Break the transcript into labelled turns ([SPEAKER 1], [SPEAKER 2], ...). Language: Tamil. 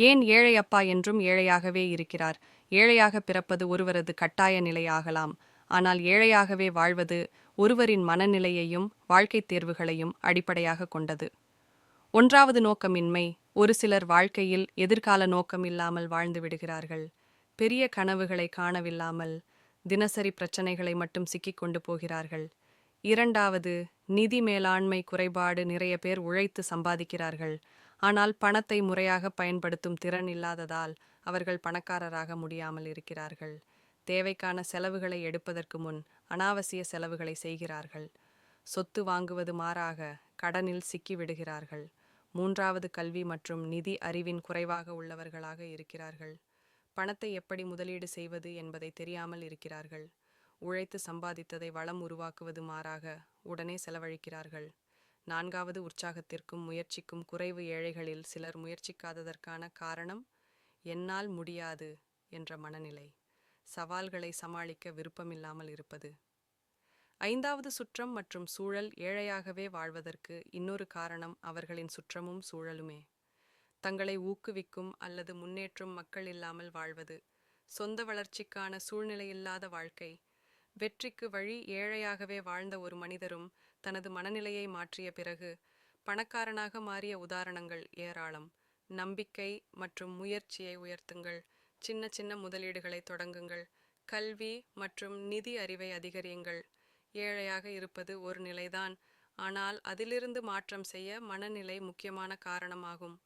[SPEAKER 1] ஏன் ஏழை அப்பா என்றும் ஏழையாகவே இருக்கிறார்? ஏழையாக பிறப்பது ஒருவரது கட்டாய நிலையாகலாம். ஆனால் ஏழையாகவே வாழ்வது ஒருவரின் மனநிலையையும் வாழ்க்கைத் தேர்வுகளையும் அடிப்படையாக கொண்டது. ஒன்றாவது நோக்கமின்மை ஒரு சிலர் வாழ்க்கையில் எதிர்கால நோக்கம் இல்லாமல் வாழ்ந்து விடுகிறார்கள். பெரிய கனவுகளை காணவில்லாமல் தினசரி பிரச்சனைகளை மட்டும் சிக்கிக் கொண்டு போகிறார்கள். இரண்டாவது நிதி மேலாண்மை குறைபாடு நிறைய பேர் உழைத்து சம்பாதிக்கிறார்கள். ஆனால் பணத்தை முறையாக பயன்படுத்தும் திறன் இல்லாததால் அவர்கள் பணக்காரராக முடியாமல் இருக்கிறார்கள். தேவைக்கான செலவுகளை எடுப்பதற்கு முன் அனாவசிய செலவுகளை செய்கிறார்கள். சொத்து வாங்குவது மாறாக கடனில் சிக்கிவிடுகிறார்கள். மூன்றாவது கல்வி மற்றும் நிதி அறிவின் குறைவாக உள்ளவர்களாக இருக்கிறார்கள். பணத்தை எப்படி முதலீடு செய்வது என்பதை தெரியாமல் இருக்கிறார்கள். உழைத்து சம்பாதித்ததை வளம் உருவாக்குவது மாறாக உடனே செலவழிக்கிறார்கள். நான்காவது உற்சாகத்திற்கும் முயற்சிக்கும் குறைவு ஏழைகளில் சிலர் முயற்சிக்காததற்கான காரணம் என்னால் முடியாது என்ற மனநிலை. சவால்களை சமாளிக்க விருப்பமில்லாமல் இருப்பது. ஐந்தாவது சுற்றம் மற்றும் சூழல் ஏழையாகவே வாழ்வதற்கு இன்னொரு காரணம் அவர்களின் சுற்றமும் சூழலுமே. தங்களை ஊக்குவிக்கும் அல்லது முன்னேற்றும் மக்கள் இல்லாமல் வாழ்வது. சொந்த வளர்ச்சிக்கான சூழ்நிலையில்லாத வாழ்க்கை வெற்றிக்கு வழி ஏழையாகவே வாழ்ந்த ஒரு மனிதரும் தனது மனநிலையை மாற்றிய பிறகு பணக்காரனாக மாறிய உதாரணங்கள் ஏராளம். நம்பிக்கை மற்றும் முயற்சியை உயர்த்துங்கள். சின்ன சின்ன முதலீடுகளை தொடங்குங்கள். கல்வி மற்றும் நிதி அறிவை அதிகரியுங்கள். ஏழையாக இருப்பது ஒரு நிலைதான். ஆனால் அதிலிருந்து மாற்றம் செய்ய மனநிலை முக்கியமான காரணமாகும்.